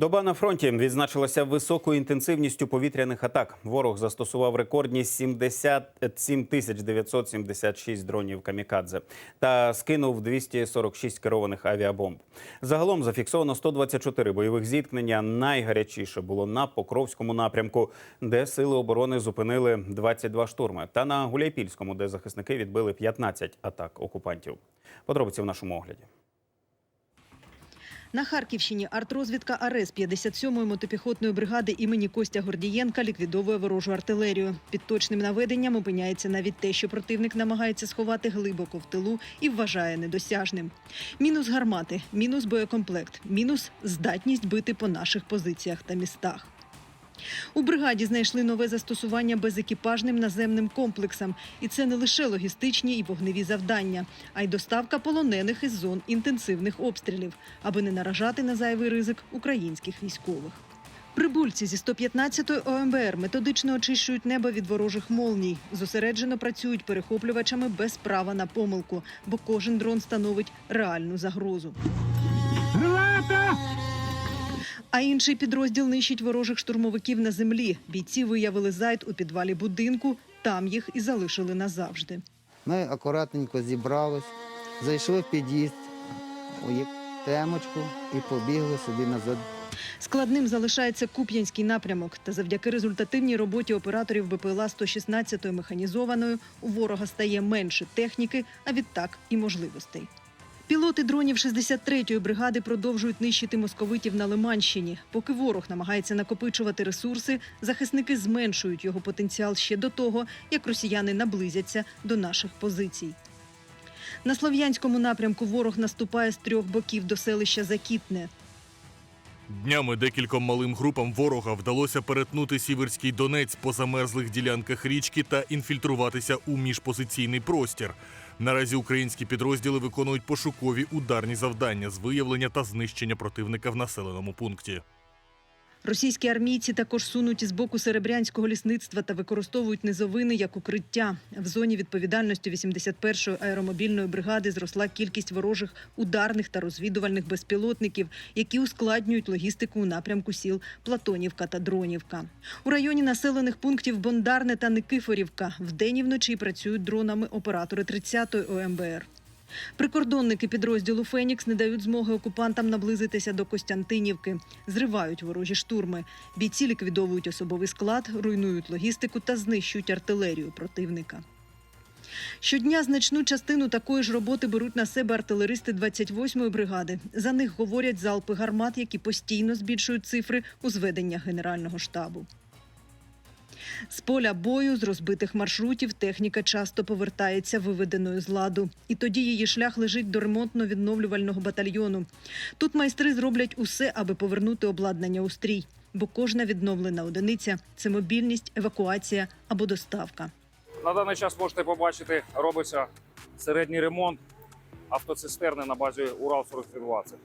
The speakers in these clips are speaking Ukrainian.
Доба на фронті відзначилася високою інтенсивністю повітряних атак. Ворог застосував рекордні 77 тисяч 976 дронів камікадзе та скинув 246 керованих авіабомб. Загалом зафіксовано 124 бойових зіткнення. Найгарячіше було на Покровському напрямку, де сили оборони зупинили 22 штурми, та на Гуляйпільському, де захисники відбили 15 атак окупантів. Подробиці в нашому огляді. На Харківщині артрозвідка АРС 57-ї мотопіхотної бригади імені Костя Гордієнка ліквідовує ворожу артилерію. Під точним наведенням опиняється навіть те, що противник намагається сховати глибоко в тилу і вважає недосяжним. Мінус гармати, мінус боєкомплект, мінус здатність бити по наших позиціях та містах. У бригаді знайшли нове застосування безекіпажним наземним комплексам, і це не лише логістичні і вогневі завдання, а й доставка полонених із зон інтенсивних обстрілів, аби не наражати на зайвий ризик українських військових. Прибульці зі 115-ї ОМБР методично очищують небо від ворожих молній. Зосереджено працюють перехоплювачами без права на помилку, бо кожен дрон становить реальну загрозу. А інший підрозділ нищить ворожих штурмовиків на землі. Бійці виявили зайд у підвалі будинку. Там їх і залишили назавжди. Ми акуратненько зібрались, зайшли в під'їзд, уїб темочку і побігли собі назад. Складним залишається Куп'янський напрямок. Та завдяки результативній роботі операторів БПЛА 116-ї механізованої у ворога стає менше техніки, а відтак і можливостей. Пілоти дронів 63-ї бригади продовжують нищити московитів на Лиманщині. Поки ворог намагається накопичувати ресурси, захисники зменшують його потенціал ще до того, як росіяни наблизяться до наших позицій. На слов'янському напрямку ворог наступає з трьох боків до селища Закітне. Днями декільком малим групам ворога вдалося перетнути Сіверський Донець по замерзлих ділянках річки та інфільтруватися у міжпозиційний простір. Наразі українські підрозділи виконують пошукові ударні завдання з виявлення та знищення противника в населеному пункті. Російські армійці також сунуть із боку серебрянського лісництва та використовують низовини як укриття. В зоні відповідальності 81-ї аеромобільної бригади зросла кількість ворожих ударних та розвідувальних безпілотників, які ускладнюють логістику у напрямку сіл Платонівка та Дронівка. У районі населених пунктів Бондарне та Никифорівка вдень і вночі працюють дронами оператори 30-ї ОМБР. Прикордонники підрозділу Фенікс не дають змоги окупантам наблизитися до Костянтинівки, зривають ворожі штурми. Бійці ліквідовують особовий склад, руйнують логістику та знищують артилерію противника. Щодня значну частину такої ж роботи беруть на себе артилеристи 28-ї бригади. За них говорять залпи гармат, які постійно збільшують цифри у зведеннях Генерального штабу. З поля бою, з розбитих маршрутів, техніка часто повертається виведеною з ладу. І тоді її шлях лежить до ремонтно-відновлювального батальйону. Тут майстри зроблять усе, аби повернути обладнання у стрій. Бо кожна відновлена одиниця це мобільність, евакуація або доставка. На даний час можете побачити, робиться середній ремонт автоцистерни на базі Урал 4320.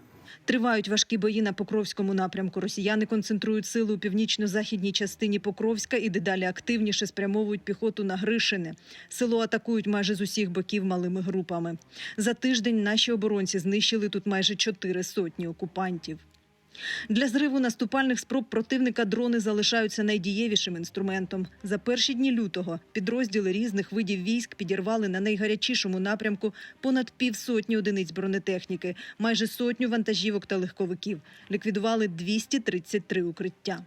Тривають важкі бої на Покровському напрямку. Росіяни концентрують сили у північно-західній частині Покровська і дедалі активніше спрямовують піхоту на Гришини. Село атакують майже з усіх боків малими групами. За тиждень наші оборонці знищили тут майже чотири сотні окупантів. Для зриву наступальних спроб противника дрони залишаються найдієвішим інструментом. За перші дні лютого підрозділи різних видів військ підірвали на найгарячішому напрямку понад півсотні одиниць бронетехніки, майже сотню вантажівок та легковиків. Ліквідували 233 укриття.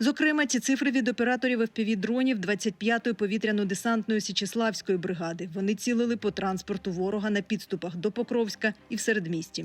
Зокрема, ці цифри від операторів FPV-дронів 25-ї повітряно-десантної Січеславської бригади. Вони цілили по транспорту ворога на підступах до Покровська і в середмісті.